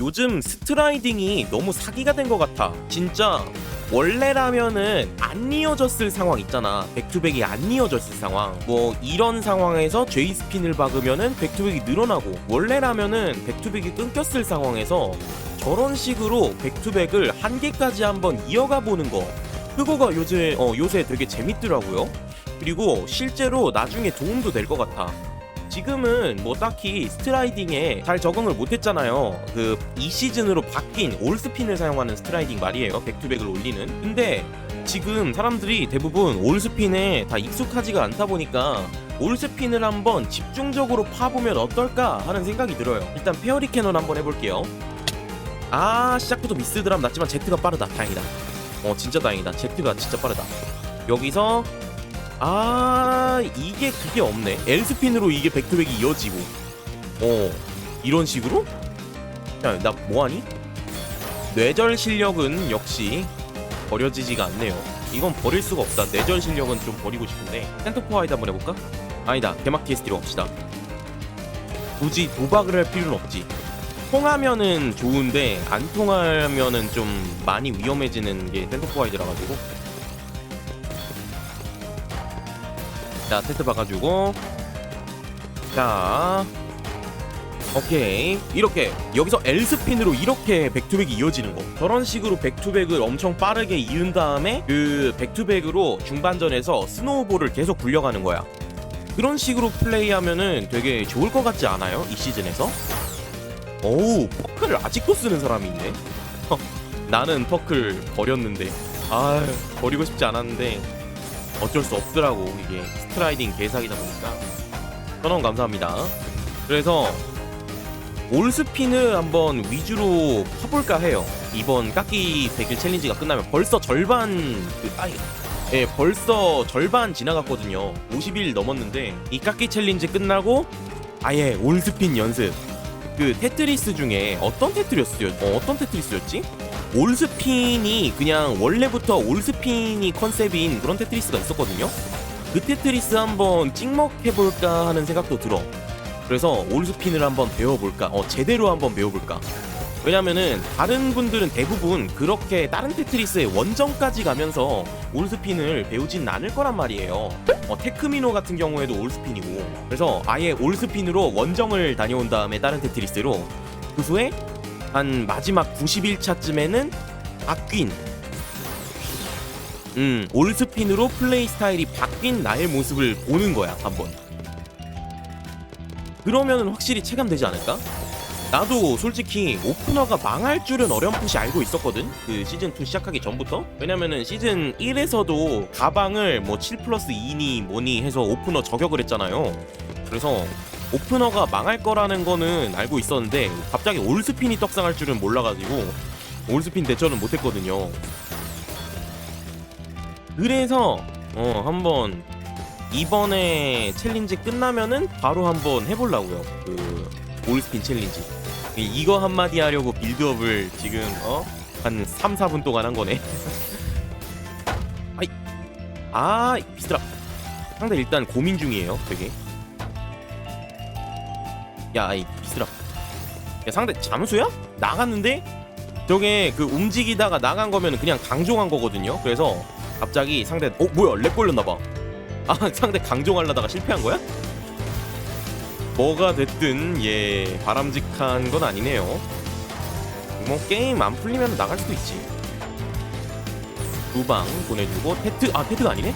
요즘 스트라이딩이 너무 사기가 된 것 같아. 진짜 원래라면은 안 이어졌을 상황 있잖아. 백투백이 안 이어졌을 상황. 뭐 이런 상황에서 제이 스핀을 박으면은 백투백이 늘어나고 원래라면은 백투백이 끊겼을 상황에서 저런 식으로 백투백을 한 개까지 한번 이어가 보는 거. 그거가 요새 어 요새 되게 재밌더라고요. 그리고 실제로 나중에 도움도 될 것 같아. 지금은 뭐 딱히 스트라이딩에 잘 적응을 못했잖아요. 그 이 시즌으로 바뀐 올스핀을 사용하는 스트라이딩 말이에요. 백투백을 올리는. 근데 지금 사람들이 대부분 올스핀에 다 익숙하지가 않다 보니까 올스핀을 한번 집중적으로 파보면 어떨까 하는 생각이 들어요. 일단 페어리 캐논 한번 해볼게요. 아 시작부터 미스 드랍 났지만 제트가 빠르다. 다행이다. 어 진짜 다행이다. 제트가 진짜 빠르다. 여기서 아 이게 그게 없네. 엘스핀으로 이게 백투백이 이어지고. 어 이런 식으로? 야 나 뭐하니? 뇌절 실력은 역시 버려지지가 않네요. 이건 버릴 수가 없다. 뇌절 실력은 좀 버리고 싶은데. 센터포 아이드 한번 해볼까? 아니다. 대막 TSD로 갑시다. 굳이 도박을 할 필요는 없지. 통하면은 좋은데 안 통하면은 좀 많이 위험해지는 게 센터포 아이드라 가지고 자 테트 봐가지고. 자. 오케이. 이렇게 여기서 L스핀으로 이렇게 백투백이 이어지는 거. 저런 식으로 백투백을 엄청 빠르게 이은 다음에 그 백투백으로 중반전에서 스노우볼을 계속 굴려가는 거야. 그런 식으로 플레이하면은 되게 좋을 것 같지 않아요? 이 시즌에서? 오우 퍼클을 아직도 쓰는 사람이 있네. 허, 나는 퍼클 버렸는데. 아 버리고 싶지 않았는데 어쩔 수 없더라고 이게 스트라이딩 개사기다 보니까. 전원 감사합니다. 그래서 올스핀을 한번 위주로 파볼까 해요. 이번 깎기 100일 챌린지가 끝나면 벌써 절반 그 아이 예 벌써 절반 지나갔거든요. 50일 넘었는데 이 깎기 챌린지 끝나고 아예 올스핀 연습. 그 테트리스 중에 어떤 테트리스였 어, 어떤 테트리스였지? 올스핀이 그냥 원래부터 올스핀이 컨셉인 그런 테트리스가 있었거든요. 그 테트리스 한번 찍먹해볼까 하는 생각도 들어. 그래서 올스핀을 한번 배워볼까, 어 제대로 한번 배워볼까. 왜냐면은 다른 분들은 대부분 그렇게 다른 테트리스의 원정까지 가면서 올스핀을 배우진 않을 거란 말이에요. 어, 테크미노 같은 경우에도 올스핀이고 그래서 아예 올스핀으로 원정을 다녀온 다음에 다른 테트리스로 그 후에 한 마지막 91차쯤에는 바뀐 음 올스핀으로 플레이 스타일이 바뀐 나의 모습을 보는 거야 한번. 그러면은 확실히 체감되지 않을까? 나도 솔직히 오프너가 망할 줄은 어렴풋이 알고 있었거든 그 시즌2 시작하기 전부터. 왜냐면은 시즌 1에서도 가방을 뭐 7 플러스 2니 뭐니 해서 오프너 저격을 했잖아요. 그래서 오프너가 망할 거라는 거는 알고 있었는데 갑자기 올스핀이 떡상할 줄은 몰라가지고 올스핀 대처는 못했거든요. 그래서 어 한번 이번에 챌린지 끝나면은 바로 한번 해보려고요. 그 올스핀 챌린지. 이- 이거 한마디 하려고 빌드업을 지금 어? 한 3, 4분 동안 한 거네. 아이 아 비스라. 상대 일단 고민 중이에요 되게 야 이 비스라 야 상대 잠수야? 나갔는데? 저게 그 움직이다가 나간 거면 그냥 강종한 거거든요 그래서 갑자기 상대 어 뭐야 렉 걸렸나 봐 아 상대 강종하려다가 실패한 거야? 뭐가 됐든 예 바람직한 건 아니네요. 뭐 게임 안 풀리면 나갈 수도 있지. 두 방 보내주고 테트 아 테트가 아니네?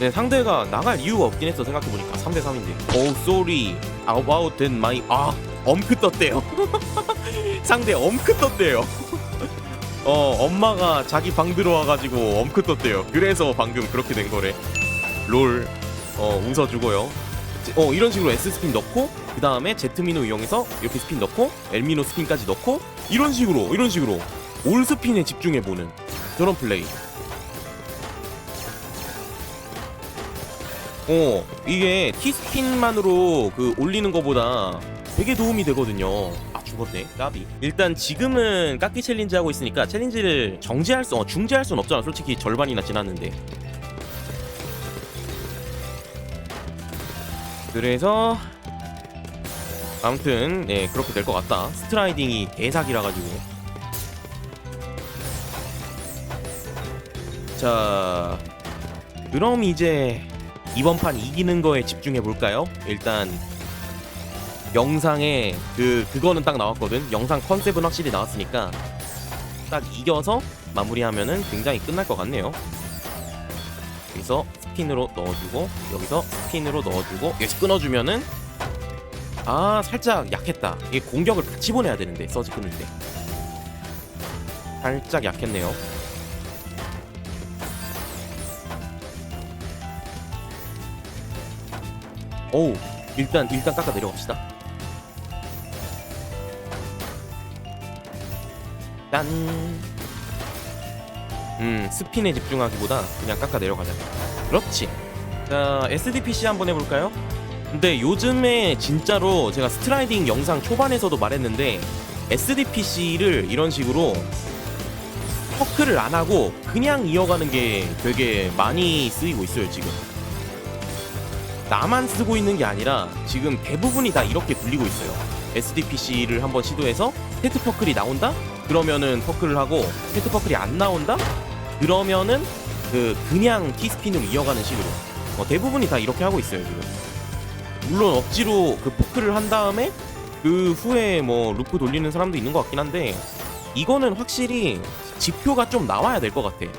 네 상대가 나갈 이유가 없긴 했어 생각해 보니까 3대 3인데. 오 쏘리 about that my 아 엄크 떴대요. 상대 엄크 떴대요. 어 엄마가 자기 방 들어와가지고 엄크 떴대요. 그래서 방금 그렇게 된 거래. 롤어 웃어주고요. 어 이런 식으로 S 스핀 넣고 그 다음에 제트미노 이용해서 이렇게 스핀 넣고 엘미노 스핀까지 넣고 이런 식으로 이런 식으로 올 스핀에 집중해 보는 저런 플레이. 어 이게 T 스핀만으로 그 올리는 거보다 되게 도움이 되거든요. 아 죽었네 까비. 일단 지금은 깎기 챌린지 하고 있으니까 챌린지를 정지할 수, 어, 중지할 수는 없잖아. 솔직히 절반이나 지났는데. 그래서 아무튼 네 그렇게 될 것 같다 스트라이딩이 개사기라 가지고 자 그럼 이제 이번 판 이기는 거에 집중해 볼까요? 일단 영상에 그 그거는 딱 나왔거든. 영상 컨셉은 확실히 나왔으니까 딱 이겨서 마무리하면은 굉장히 끝날 것 같네요. 여기서 스핀으로 넣어주고 여기서 스핀으로 넣어주고 여기서 끊어주면은 아 살짝 약했다. 이게 공격을 같이 보내야 되는데 서지 끊을 때 살짝 약했네요. 오우 일단 일단 깎아 내려갑시다. 짠. 음 스핀에 집중하기보다 그냥 깎아 내려가자. 그렇지. 자 SDPC 한번 해볼까요? 근데 요즘에 진짜로 제가 스트라이딩 영상 초반에서도 말했는데 SDPC를 이런 식으로 퍼크를 안 하고 그냥 이어가는 게 되게 많이 쓰이고 있어요 지금. 나만 쓰고 있는 게 아니라 지금 대부분이 다 이렇게 굴리고 있어요. SDPC를 한번 시도해서 테트 퍼클이 나온다? 그러면은 퍼클을 하고 테트 퍼클이 안 나온다? 그러면은 그 그냥 티스핀으로 이어가는 식으로 어, 대부분이 다 이렇게 하고 있어요 지금. 물론 억지로 그 포크를 한 다음에 그 후에 뭐 루프 돌리는 사람도 있는 것 같긴 한데 이거는 확실히 지표가 좀 나와야 될 것 같아.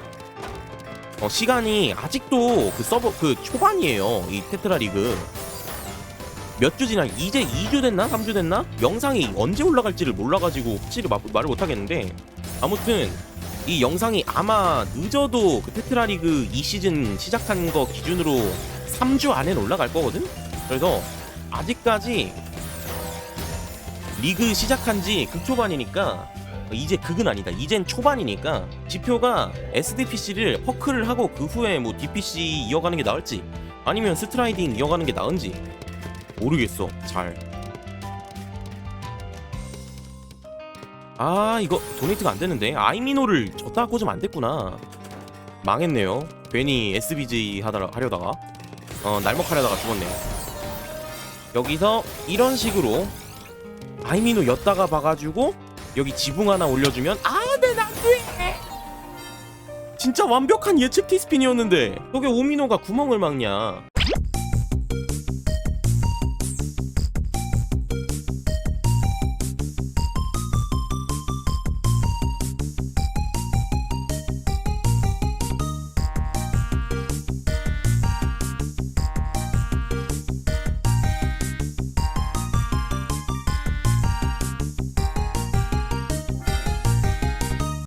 어, 시간이 아직도 그 서버 그 초반이에요. 이 테트라 리그. 몇 주 지나 이제 2주 됐나? 3주 됐나? 영상이 언제 올라갈지를 몰라가지고 확실히 마- 말을 못하겠는데 아무튼 이 영상이 아마 늦어도 그 테트라 리그 이 시즌 시작한 거 기준으로 3주 안엔 올라갈 거거든? 그래서 아직까지 리그 시작한 지 극초반이니까 이제 극은 아니다. 이젠 초반이니까 지표가 SDPC를 퍼크를 하고 그 후에 뭐 DPC 이어가는 게 나을지 아니면 스트라이딩 이어가는 게 나은지 모르겠어. 잘. 아 이거 도네이트가 안 되는데 아이미노를 졌다 꽂으면 안 됐구나. 망했네요. 괜히 SBG 하다 하려다가 어 날먹하려다가 죽었네요. 여기서 이런 식으로 아이미노 였다가 봐가지고 여기 지붕 하나 올려주면 아네 안돼 진짜 완벽한 예측 티스핀이었는데 저게 오미노가 구멍을 막냐